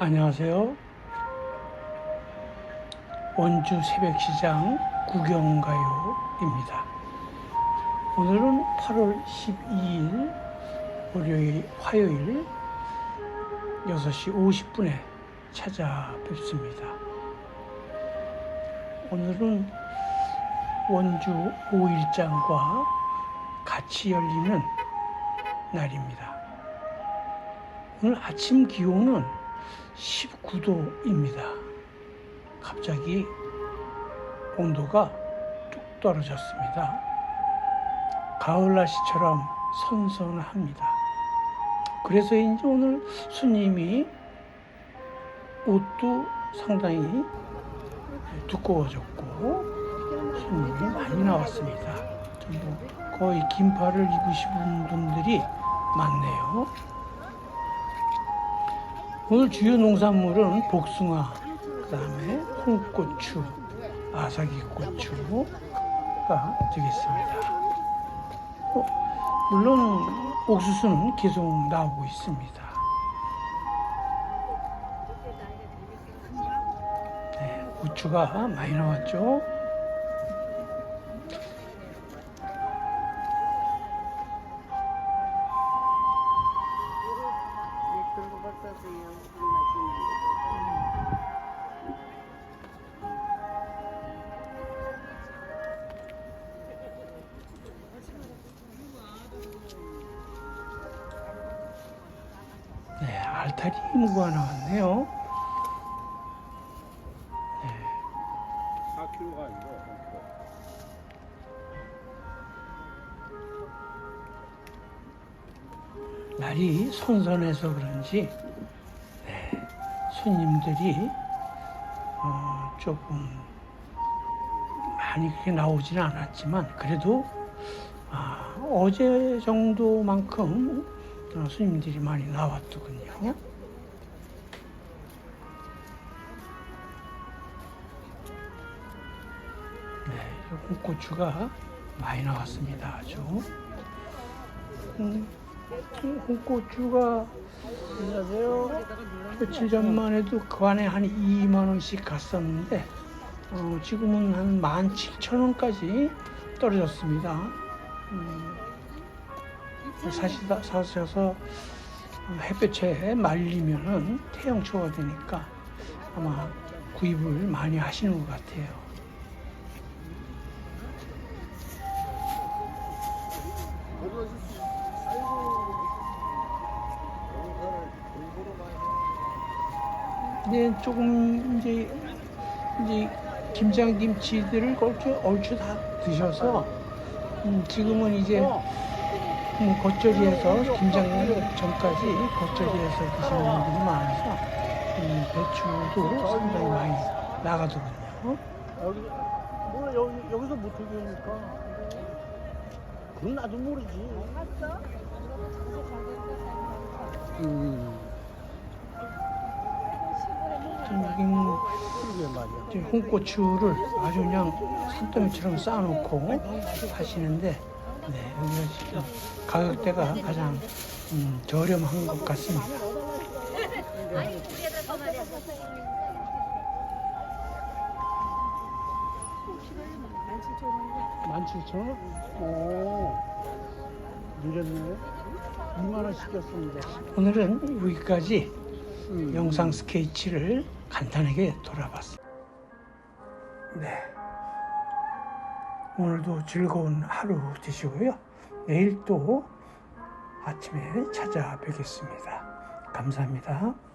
안녕하세요. 원주 새벽시장 구경가요입니다. 오늘은 8월 12일 월요일 화요일 6시 50분에 찾아뵙습니다. 오늘은 원주 5일장과 같이 열리는 날입니다. 오늘 아침 기온은 19도입니다. 갑자기 온도가 뚝 떨어졌습니다. 가을 날씨처럼 선선합니다. 그래서 이제 오늘 스님이 옷도 상당히 두꺼워졌고 손님이 많이 나왔습니다. 전부 거의 긴팔을 입으신 분들이 많네요. 오늘 주요 농산물은 복숭아, 그 다음에 홍고추, 아사기고추 가 되겠습니다. 어, 물론 옥수수는 계속 나오고 있습니다. 네, 고추가 많이 나왔죠. 알타리 무가 나왔네요. 4kg가 아니고 날이 선선해서 그런지 네, 손님들이 어, 조금 많이 그렇게 나오지는 않았지만 그래도 아, 어제 정도만큼 어, 손님들이 많이 나왔더군요. 네, 이 홍고추가 많이 나왔습니다. 아주. 음, 홍고추가 안녕하세요. 며칠 전만 해도 그 안에 한 2만 원씩 갔었는데 어, 지금은 한 17,000원까지 떨어졌습니다. 음, 사시다 사셔서 햇볕에 말리면은 태양초가 되니까 아마 구입을 많이 하시는 것 같아요. 네, 조금 이제 이제 김장 김치들을 얼추 얼추 다 드셔서 음, 지금은 이제 음, 겉절이에서 김장 전까지 겉절이에서 드시는 분들이 많아서 음, 배추도 상당히 많이 나가더군요. 여기 뭐 여기 여기서 못 하게 하니까 그건 나도 모르지. 음, 좀 여기는 그러게 말이야. 이제 홍고추를 아주 그냥 산더미처럼 쌓아놓고 하시는데 네, 여기가 지금 가격대가 가장 음, 저렴한 것 같습니다. 만 칠천 원? 오, 늘렸네. 2만 원 시켰습니다. 오늘은 여기까지 음. 영상 스케치를 간단하게 돌아봤습니다. 네. 오늘도 즐거운 하루 되시고요. 내일 또 아침에 찾아뵙겠습니다. 감사합니다.